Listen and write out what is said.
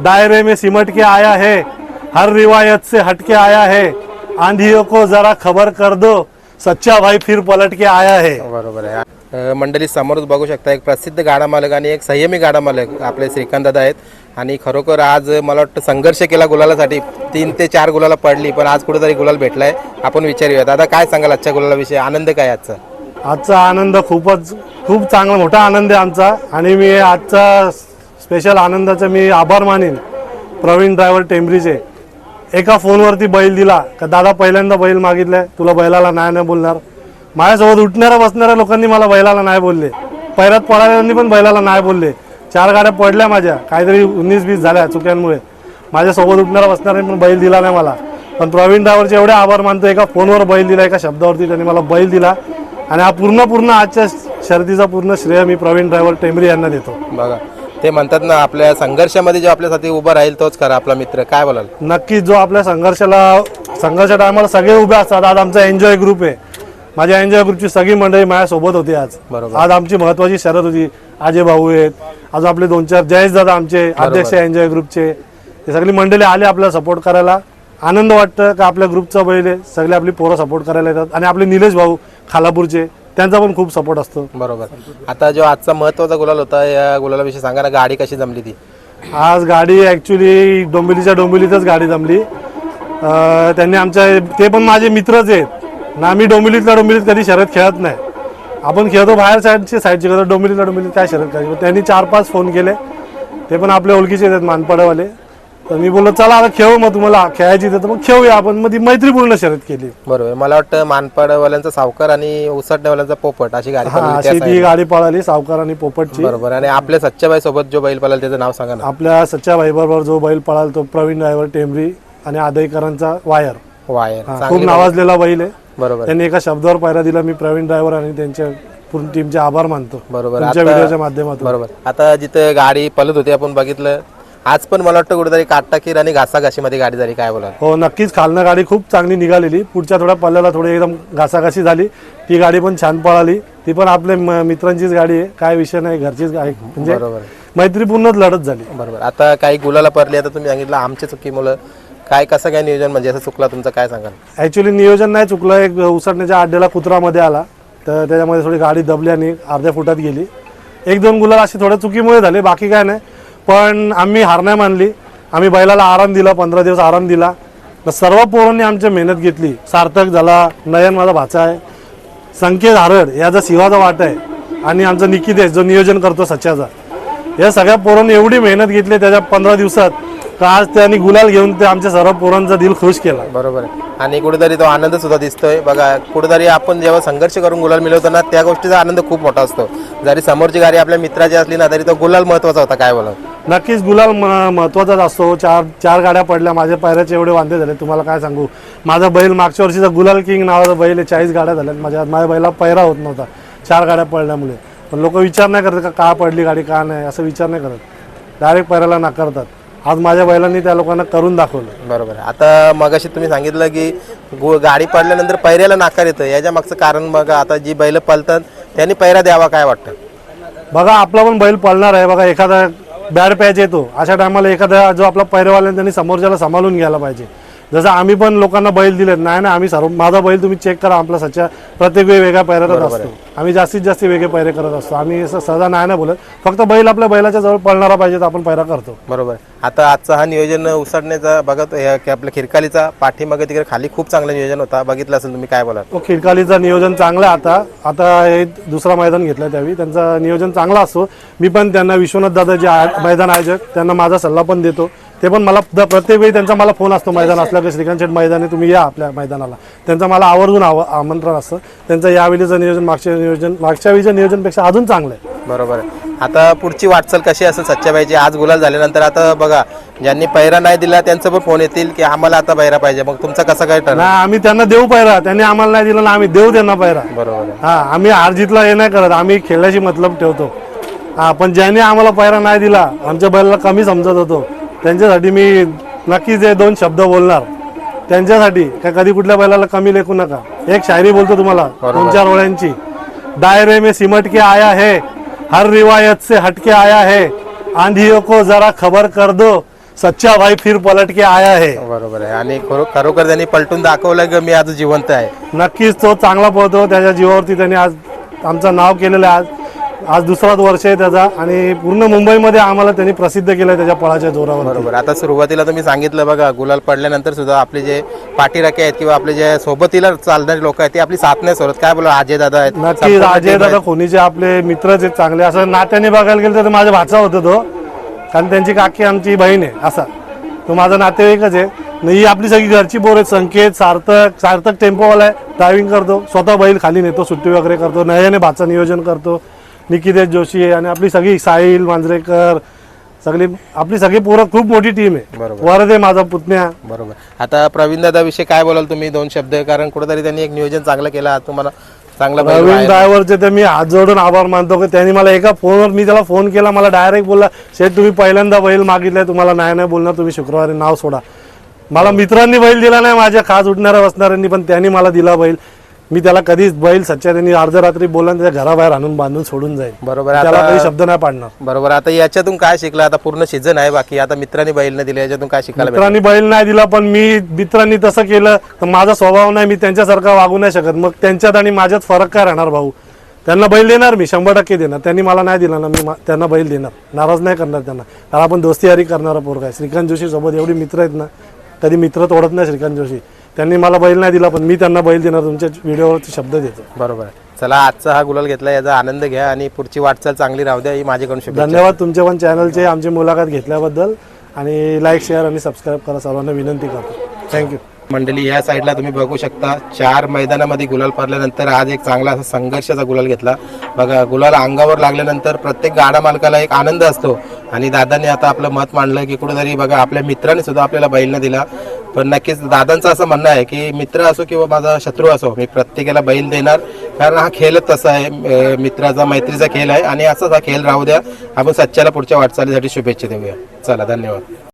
दायरे में सिमट के आया है हर रिवायत से हटके आया है। आंधियों को जरा खबर कर दो सच्चा भाई फिर पलट के आया है। बरोबर आहे. अ, मंडळी समोरच बघू शकता एक प्रसिद्ध गाडा मालक आणि एक संयमी गाडा मालक आपले श्रीकांत दादा आहेत. आणि खरोखर आज मला वाटतं संघर्ष केला गुलालासाठी तीन ते चार गुलाला पडली पण आज कुठेतरी गुलाल भेटलाय. आपण विचारूया दादा काय सांगाल आजच्या गुलालाविषयी? आनंद काय आजचा? आजचा आनंद खूपच खूप चांगला मोठा आनंद आहे आमचा. आणि मी आजचा स्पेशल आनंदाचा मी आभार मानेन प्रवीण ड्रायव्हर टेंबरीचे. एका फोनवरती बैल दिला. का दादा पहिल्यांदा बैल मागितलाय तुला बैलाला नाही नाही बोलणार. माझ्यासोबत उठणाऱ्या बसणाऱ्या लोकांनी मला बैलाला नाही बोलले. पैरात पळाल्यांनी पण बैलाला नाही बोलले. चार गाड्या पडल्या माझ्या. काहीतरी उन्नीस बीस झाल्या चुक्यांमुळे. माझ्यासोबत उठणाऱ्या बसणाऱ्यांनी पण बैल दिला नाही मला. पण प्रवीण ड्रायव्हरचे एवढे आभार मानतो एका फोनवर बैल दिला एका शब्दावरती त्यांनी मला बैल दिला. आणि हा पूर्ण पूर्ण आजच्या शर्दीचा पूर्ण श्रेय मी प्रवीण ड्रायव्हर टेंबरी यांना देतो. बघा ते म्हणतात ना आपल्या संघर्षामध्ये जो आपल्यासाठी उभा राहील तोच खरा आपला मित्र. काय बोलाल? नक्कीच जो आपल्या संघर्षाला संघर्ष टायमाला सगळे उभे असतात. आज आमचा एन्जॉय ग्रुप आहे. माझ्या एन्जॉय ग्रुपची सगळी मंडळी माझ्यासोबत होती आज. बरोबर. आज आमची महत्वाची शरद होती. अजय भाऊ आहेत. अजून आपले दोन चार जयेश दादा आमचे अध्यक्ष एन्जॉय ग्रुपचे हे सगळी मंडळी आले आपल्याला सपोर्ट करायला. आनंद वाटतं का आपल्या ग्रुपचा बैल आहे? सगळे आपली पोरं सपोर्ट करायला येतात. आणि आपले निलेश भाऊ खालापूरचे. त्यांचा पण खूप सपोर्ट असतो. बरोबर. आता जो आजचा महत्त्वाचा गुलाल होता या गुलालाविषयी सांगा ना गाडी कशी जमली ती? आज गाडी ॲक्च्युली डोंबिवलीच्या डोंबिवलीतच गाडी जमली. अं, त्यांनी आमच्या ते पण माझे मित्रच आहेत. ना मी डोंबिवलीतल्या डोंबिवलीत कधी शर्यत खेळत नाही. आपण खेळतो बाहेर साईडची साईडची करतो डोंबिवलीतल्या डोंबिवलीत काय शर्यत मग त्यांनी चार पाच फोन केले. ते पण आपले ओळखीचे आहेत मानपाड्यावाले तर मी बोललो चला आता खेळू मग तुम्हाला खेळायची तर मग खेळूया आपण. मग ती मैत्रीपूर्ण शर्यत केली. बरोबर. मला वाटतं मानपाडवाल्यांचा सावकार आणि उसटण्यावाल्यांचा पोपट अशी गाडी हा ती. गाडी पळाली सावकार आणि पोपटची. बरोबर. आणि आपल्या सच्च्याबाई सोबत जो बैल पळाला त्याचं नाव सांगा ना. आपल्या सच्च्या भाईबरोबर जो बैल पळाला तो प्रवीण ड्रायव्हर टेंबरी आणि आदयकरांचा वायर. वायर. हा, खूप चांगली नावाजलेला बैल आहे. बरोबर. त्यांनी एका शब्दावर पायरा दिला मी प्रवीण ड्रायव्हर आणि त्यांच्या पूर्ण टीमचे आभार मानतो. बरोबर. तुमच्या आता- व्हिडिओच्या माध्यमातून. बरोबर. आता जिथं गाडी पळत होती आपण बघितलं आज पण मला वाटतं कुठेतरी काटाकीर आणि घासाघाशीमध्ये गाडी झाली काय बोला हो नक्कीच. खालनं गाडी खूप चांगली निघालेली. पुढच्या थोड्या पल्ल्याला थोडी एकदम घासाघाशी झाली. ती गाडी पण छान पळाली. ती पण आपल्या मित्रांचीच गाडी आहे. काय विषय नाही घरचीच गाडी म्हणजे बरोबर. मैत्रीपूर्णच लढत झाली. बरोबर. आता काही गुलाला पडली आता तुम्ही सांगितलं आमच्या चुकीमुळं काय कसं काय नियोजन? म्हणजे असं चुकला तुमचं काय सांगाल? ॲक्च्युली नियोजन नाही चुकलं. एक उसटण्याच्या अड्ड्याला कुत्रामध्ये आला. तर त्याच्यामध्ये थोडी गाडी दबली आणि अर्ध्या फुटात गेली. एक दोन गुलाल अशी थोड्या चुकीमुळे झाले. बाकी काय नाही. पण आम्ही हार नाही मानली. आम्ही बैलाला आराम दिला पंधरा दिवस आराम दिला. तर सर्व पोरांनी आमची मेहनत घेतली. सार्थक झाला नयन माझा भाचा आहे. संकेत हारड याचा शिवाचा वाट आहे. आणि आमचा निकितेश जो नियोजन करतो सच्याचा. या सगळ्या पोरांनी एवढी मेहनत घेतली त्याच्या पंधरा दिवसात तर आज त्यांनी गुलाल घेऊन ते आमच्या सर्व पोरांचा दिल खुश केला. बरोबर आहे. आणि कुठेतरी तो आनंद सुद्धा दिसतोय. बघा कुठेतरी आपण जेव्हा संघर्ष करून गुलाल मिळवतो ना त्या गोष्टीचा आनंद खूप मोठा असतो. जरी समोरची गाडी आपल्या मित्राची असली ना तरी तो गुलाल महत्त्वाचा होता काय बोला नक्कीच गुलाल म- महत्वाचाच असतो. चार चार गाड्या पडल्या माझ्या पायऱ्याचे एवढे वांदे झाले. तुम्हाला काय सांगू? माझा बैल मागच्या वर्षीचा गुलाल किंग नावाचा बैल आहे चाळीस गाड्या झाल्या माझ्या माझ्या बैला पैरा होत नव्हता चार गाड्या पडल्यामुळे. पण लोक विचार नाही करत का का पडली गाडी का नाही असं विचार नाही करत. डायरेक्ट पैराला नाकारतात. आज माझ्या बैलांनी त्या लोकांना करून दाखवलं. बरोबर. आता मगाशी तुम्ही सांगितलं की गु- गाडी पडल्यानंतर पैऱ्याला नाकार येतं. याच्या मागचं कारण मग आता जी बैल पळतात त्यांनी पैरा द्यावा काय वाटतं? बघा आपला पण बैल पळणार आहे. बघा एखादा बॅड पॅच येतो. अशा टायमाला एखादा जो आपला पैरवाल्याने त्यांनी समोरच्याला सांभाळून घ्यायला पाहिजे. जसं आम्ही पण लोकांना बैल दिलेत नाही ना आम्ही सर्व माझा बैल तुम्ही चेक करा आपला सच्चा प्रत्येक वेळी वेगळ्या पैऱ्यातच असतो. आम्ही जास्तीत जास्त वेगळे पैरे करत असतो. आम्ही असं सहजा नाही ना बोलत. फक्त बैल आपल्या बैलाच्या जवळ पळणारा पाहिजे तर आपण पैरा करतो. बरोबर. आता आजचा हा नियोजन उसडण्याचा बघत हे की आपल्या खिरकालीचा पाठीमागे तिकडे खाली खूप चांगला नियोजन होता. बघितलं असेल तुम्ही काय बोलाल? तो खिडकालीचं नियोजन चांगलं आता. आता हे दुसरा मैदान घेतलं त्यावेळी. त्यांचं नियोजन चांगला असतो मी पण त्यांना विश्वनाथ दादा जे मैदान आयोजक त्यांना माझा सल्ला पण देतो. ते पण मला प्रत्येक वेळी त्यांचा मला फोन असतो मैदान असला की श्रीकांत शेठ मैदान तुम्ही या आपल्या मैदानाला. त्यांचं मला आवर्जून आव आमंत्रण असतं. त्यांचं यावेळीचं नियोजन मागच्या नियोजन मागच्या वेळीच्या नियोजनपेक्षा अजून चांगलं आहे. बरोबर आहे. आता पुढची वाटचाल कशी असेल सच्च्याबाईची आज गुलाल झाल्यानंतर आता बघा ज्यांनी पैरा नाही दिला त्यांचं पण फोन येतील की आम्हाला आता पैरा पाहिजे. मग तुमचा कसा काय ठरला? नाही आम्ही त्यांना देऊ पायरा त्यांनी आम्हाला नाही दिला ना आम्ही देऊ त्यांना पायरा बरोबर आहे. हा आम्ही हार जीतला हे नाही करत. आम्ही खेळायची मतलब ठेवतो. हा पण ज्यांनी आम्हाला पायरा नाही दिला आमच्या बैलाला कमी समजत होतो. त्यांच्यासाठी मी नक्कीच हे दोन शब्द बोलणार. त्यांच्यासाठी काय कधी कुठल्या बैलाला कमी लेखू नका. एक शायरी बोलतो तुम्हाला दोन चार ओळ्यांची. दायरे में सिमट के आया है हर रिवायत से हटके आया है. आंधियों को जरा खबर कर दो सच्चा भाई फिर पलट के आया है. बरोबर आहे. आणि खरो खरोखर त्यांनी पलटून दाखवलं की मी आज जिवंत आहे. नक्कीच तो चांगला पळतो त्याच्या जीवावरती त्यांनी आज आमचं नाव केलेलं आहे. आज आज दुसराच वर्ष आहे त्याचा आणि पूर्ण मुंबईमध्ये आम्हाला त्यांनी प्रसिद्ध केलं आहे त्याच्या पळाच्या जोरावर बरोबर. आता सुरुवातीला तुम्ही सांगितलं बघा गुलाल पडल्यानंतर सुद्धा आपले जे पाठीराखे आहेत किंवा आपले जे सोबतीला चालणारे लोक आहेत ते आपली साथ नाही सोडत. काय बोला अजय दादा आहेत नक्की संपूर्ण अजय team दादा. खोनीचे आपले मित्रच आहेत चांगले असं नात्याने बघायला गेलं तर माझा भाचा होता तो. कारण त्यांची काकी आमची बहीण आहे असा. तो माझा नातेवाईकच आहे. न ही आपली सगळी घरची पोर आहेत संकेत सार्थक सार्थक टेम्पोवाला आहे ड्रायव्हिंग करतो. स्वतः बैल खाली नेतो सुट्टी वगैरे करतो नयाने भाचा नियोजन करतो. निकितेश जोशी आहे आणि आपली सगळी साहिल मांजरेकर सगळी आपली सगळी पोरं खूप मोठी टीम आहे. बरोबर. वरद आहे माझा पुतण्या. बरोबर. आता प्रवीण दादा विषयी काय बोलाल तुम्ही? दोन शब्द कारण कुठेतरी त्यांनी एक नियोजन चांगलं केलं. तुम्हाला चांगला बैल नवीन ड्रायव्हरचे तर मी हात जोडून आभार मानतो की त्यांनी मला एका फोनवर मी त्याला फोन केला मला डायरेक्ट बोलला शेठ तुम्ही पहिल्यांदा बैल मागितलाय तुम्हाला नाही नाही बोलणार तुम्ही शुक्रवारी नाव सोडा. मला मित्रांनी बैल दिला नाही माझ्या खास उठणाऱ्या बसणाऱ्यांनी पण त्यांनी मला दिला बैल. मी त्याला कधीच बैल सच्च्या त्यांनी अर्ध्या रात्री आणि त्याच्या घराबाहेर आणून बांधून सोडून जाईल. बरोबर त्याला आता काही शब्द नाही पाडणार. बरोबर आता याच्यातून काय शिकला? आता पूर्ण सीझन आहे बाकी. आता मित्रांनी बैल नाही दिले याच्यातून काय शिकायला भेटलं? मित्रांनी बैल नाही दिला पण मी मित्रांनी तसं केलं. तर माझा स्वभाव नाही मी त्यांच्यासारखा वागू नाही शकत. मग त्यांच्यात आणि माझ्यात फरक काय राहणार भाऊ? त्यांना बैल देणार मी शंभर टक्के देणार. त्यांनी मला नाही दिला ना मी मा- त्यांना बैल देणार. नाराज नाही करणार त्यांना. कारण आपण दोस्ती यारी करणारा पोरगा आहे. श्रीकांत जोशी सोबत एवढी मित्र आहेत ना कधी मित्र तोडत नाही श्रीकांत जोशी. त्यांनी मला बैल नाही दिला पण मी त्यांना बैल देणार तुमच्या व्हिडिओवरती शब्द देतो. बरोबर आहे. चला आजचा हा गुलाल घेतला याचा आनंद घ्या आणि पुढची वाटचाल चांगली राहू द्या ही माझ्याकडून शुभेच्छा. धन्यवाद तुमच्या पण चॅनलचे आमची मुलाखत घेतल्याबद्दल. आणि लाईक शेअर आणि सबस्क्राईब करा सर्वांना विनंती करतो. थँक्यू मंडळी या साईडला तुम्ही बघू शकता चार मैदानामध्ये गुलाल पारल्यानंतर आज एक चांगला असा संघर्षाचा गुलाल घेतला. बघा गुलाल अंगावर लागल्यानंतर प्रत्येक गाडा मालकाला एक आनंद असतो. आणि दादांनी आता आपलं मत मांडलं की कुठेतरी बघा आपल्या मित्राने सुद्धा आपल्याला बैल दिला. पण नक्कीच दादांचं असं म्हणणं आहे की मित्र असो किंवा माझा शत्रू असो मी प्रत्येकाला बैल देणार. कारण हा खेळच तसा आहे. मित्राचा मैत्रीचा खेळ आहे. आणि असाच हा खेळ राहू द्या. आपण सच्च्याला पुढच्या वाटचालीसाठी शुभेच्छा देऊया. चला धन्यवाद.